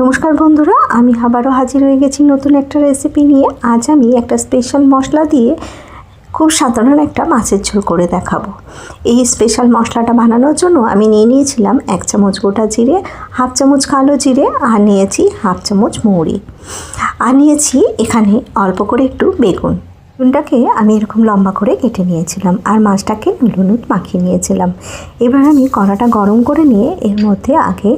নমস্কার বন্ধুরা, আমি আবারও হাজির হয়ে গেছি নতুন একটা রেসিপি নিয়ে। আজ আমি একটা স্পেশাল মশলা দিয়ে খুব সাধারণ একটা মাছের ঝোল করে দেখাবো। এই স্পেশাল মশলাটা বানানোর জন্য আমি নিয়ে নিয়েছিলাম এক চামচ গোটা জিরে, হাফ চামচ কালো জিরে, আর নিয়েছি হাফ চামচ মৌরি। আর নিয়েছি এখানে অল্প করে একটু বেগুন। বেগুনটাকে আমি এরকম লম্বা করে কেটে নিয়েছিলাম আর মাছটাকে হলুদ মাখিয়ে নিয়েছিলাম। এবার আমি কড়াটা গরম করে নিয়ে এর মধ্যে আগে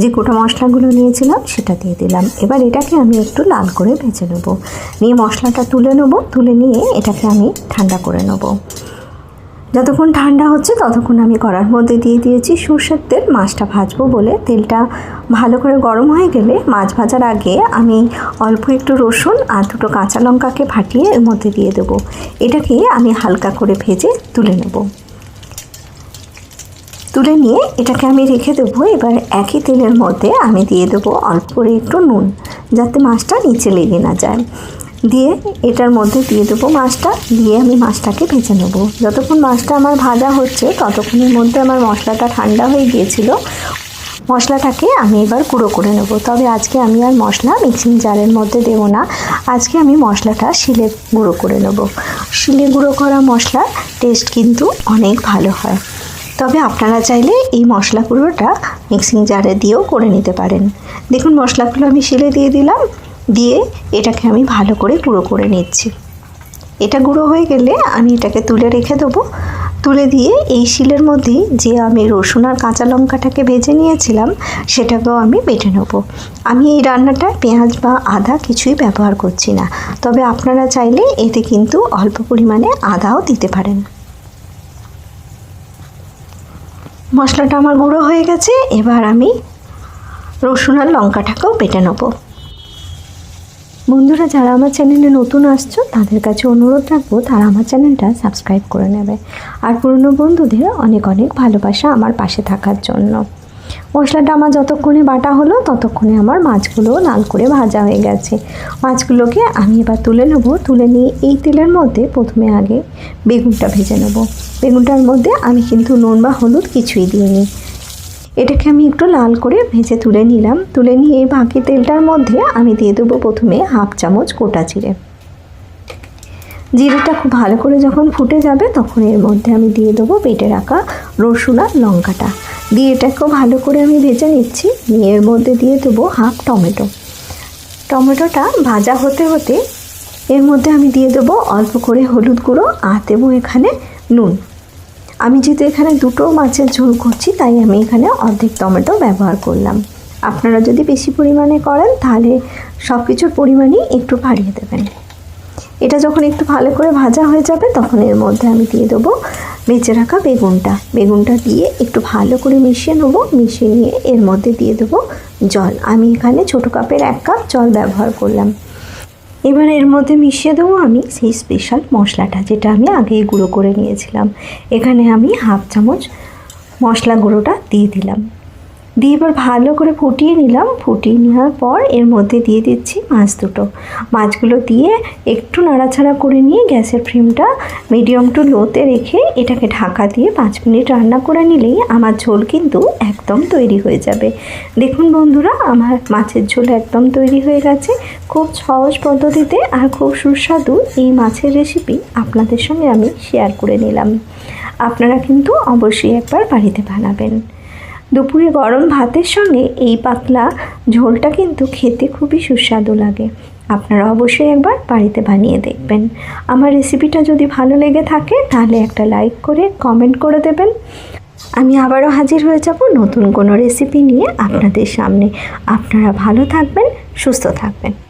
যে গোটা মশলাগুলো নিয়েছিলাম সেটা দিয়ে দিলাম। এবার এটাকে আমি একটু লাল করে ভেজে নেব। নিয়ে মশলাটা তুলে নেব, তুলে নিয়ে এটাকে আমি ঠান্ডা করে নেব। যতক্ষণ ঠান্ডা হচ্ছে ততক্ষণ আমি কড়ার মধ্যে দিয়ে দিয়েছি সর্ষের তেল। মাছটা ভাজবো বলে তেলটা ভালো করে গরম হয়ে গেলে মাছ ভাজার আগে আমি অল্প একটু রসুন আর দুটো কাঁচা লঙ্কাকে ফাটিয়ে এর মধ্যে দিয়ে দেবো। এটাকে আমি হালকা করে ভেজে তুলে নেব। তুলে নিয়ে এটাকে আমি রেখে দেবো। এবার একই তেলের মধ্যে আমি দিয়ে দেবো অল্প করে একটু নুন, যাতে মাছটা নিচে লেগে না যায়। দিয়ে এটার মধ্যে দিয়ে দেবো মাছটা, দিয়ে আমি মাছটাকে ভেজে নেব। যতক্ষণ মাছটা আমার ভাজা হচ্ছে, ততক্ষণের মধ্যে আমার মশলাটা ঠান্ডা হয়ে গিয়েছিল, মশলাটাকে আমি এবার গুঁড়ো করে নেব। তবে আজকে আমি আর মশলা মিক্সিং জারের মধ্যে দেব না। আজকে আমি মশলাটা শিলে গুঁড়ো করে নেব। শিলে গুঁড়ো করা মশলার টেস্ট কিন্তু অনেক ভালো হয়। তবে আপনারা চাইলে এই মশলা গুঁড়োটা মিক্সিং জারে দিয়েও করে নিতে পারেন। দেখুন, মশলাগুলো আমি শিলে দিয়ে দিলাম। দিয়ে এটাকে আমি ভালো করে গুঁড়ো করে নিচ্ছি। এটা গুঁড়ো হয়ে গেলে আমি এটাকে তুলে রেখে দেবো। তুলে দিয়ে এই শিলের মধ্যেই যে আমি রসুন আর কাঁচা লঙ্কাটাকে ভেজে নিয়েছিলাম, সেটাকেও আমি বেটে নেব। আমি এই রান্নাটা পেঁয়াজ বা আদা কিছুই ব্যবহার করছি না। তবে আপনারা চাইলে এতে কিন্তু অল্প পরিমাণে আদাও দিতে পারেন। মশলাটা আমার গুঁড়ো হয়ে গেছে, এবার আমি রসুন আর লঙ্কাটাকেও বেটে নেব। বন্ধুরা, যারা আমার চ্যানেলে নতুন আসছো, তাদের কাছে অনুরোধ রাখব, তারা আমার চ্যানেলটা সাবস্ক্রাইব করে নেবে। আর পুরনো বন্ধুদের অনেক অনেক ভালোবাসা আমার পাশে থাকার জন্য। মশলাটা আমার যতক্ষণে বাটা হলো, ততক্ষণে আমার মাছগুলো লাল করে ভাজা হয়ে গেছে। মাছগুলোকে আমি এবার তুলে নেব। তুলে নিয়ে এই তেলের মধ্যে প্রথমে আগে বেগুনটা ভেজে নেব। বেগুনটার মধ্যে আমি কিন্তু নুন বা হলুদ কিছুই দিইনি। এটাকে আমি একটু লাল করে ভেজে তুলে নিলাম। তুলে নিয়ে বাকি তেলটার মধ্যে আমি দিয়ে দেবো প্রথমে হাফ চামচ গোটা জিরে। জিরেটা খুব ভালো করে যখন ফুটে যাবে তখন এর মধ্যে আমি দিয়ে দেবো বেটে রাখা রসুন আর লঙ্কাটা। দিয়ে এটাকেও ভালো করে আমি ভেজে নিচ্ছি। নিয়ে এর মধ্যে দিয়ে দেবো হাফ টমেটো। টমেটোটা ভাজা হতে হতে এর মধ্যে আমি দিয়ে দেবো অল্প করে হলুদ গুঁড়ো আর দেবো এখানে নুন। আমি যেহেতু এখানে দুটো মাছের ঝোল করছি, তাই আমি এখানে অর্ধেক টমেটো ব্যবহার করলাম। আপনারা যদি বেশি পরিমাণে করেন, তাহলে সব কিছুর পরিমাণই একটু বাড়িয়ে দেবেন। এটা যখন একটু ভালো করে ভাজা হয়ে যাবে, তখন এর মধ্যে আমি দিয়ে দেবো বেঁচে রাখা বেগুনটা। বেগুনটা দিয়ে একটু ভালো করে মিশিয়ে নেব, মিশিয়ে নিয়ে এর মধ্যে দিয়ে দেবো জল। আমি এখানে ছোটো কাপের এক কাপ জল ব্যবহার করলাম। এবার এর মধ্যে মিশিয়ে দেবো আমি সেই স্পেশাল মশলাটা যেটা আমি আগেই গুঁড়ো করে নিয়েছিলাম। এখানে আমি হাফ চামচ মশলা গুঁড়োটা দিয়ে দিলাম। দিয়ে এবার ভালো করে ফুটিয়ে নিলাম। ফুটিয়ে নেওয়ার পর এর মধ্যে দিয়ে দিচ্ছি মাছ দুটো। মাছগুলো দিয়ে একটু নাড়াচাড়া করে নিয়ে গ্যাসের ফ্লেমটা মিডিয়াম টু লোতে রেখে এটাকে ঢাকা দিয়ে পাঁচ মিনিট রান্না করে নিলেই আমার ঝোল কিন্তু একদম তৈরি হয়ে যাবে। দেখুন বন্ধুরা, আমার মাছের ঝোল একদম তৈরি হয়ে গেছে। খুব সহজ পদ্ধতিতে আর খুব সুস্বাদু এই মাছের রেসিপি আপনাদের সঙ্গে আমি শেয়ার করে নিলাম। আপনারা কিন্তু অবশ্যই একবার বাড়িতে বানাবেন। দুপুরে গরম ভাতের সঙ্গে এই পাতলা ঝোলটা কিন্তু খেতে খুবই সুস্বাদু লাগে। আপনারা অবশ্যই একবার বাড়িতে বানিয়ে দেখবেন। আমার রেসিপিটা যদি ভালো লেগে থাকে, তাহলে একটা লাইক করে কমেন্ট করে দেবেন। আমি আবারও হাজির হয়ে যাব নতুন কোনো রেসিপি নিয়ে আপনাদের সামনে। আপনারা ভালো থাকবেন, সুস্থ থাকবেন।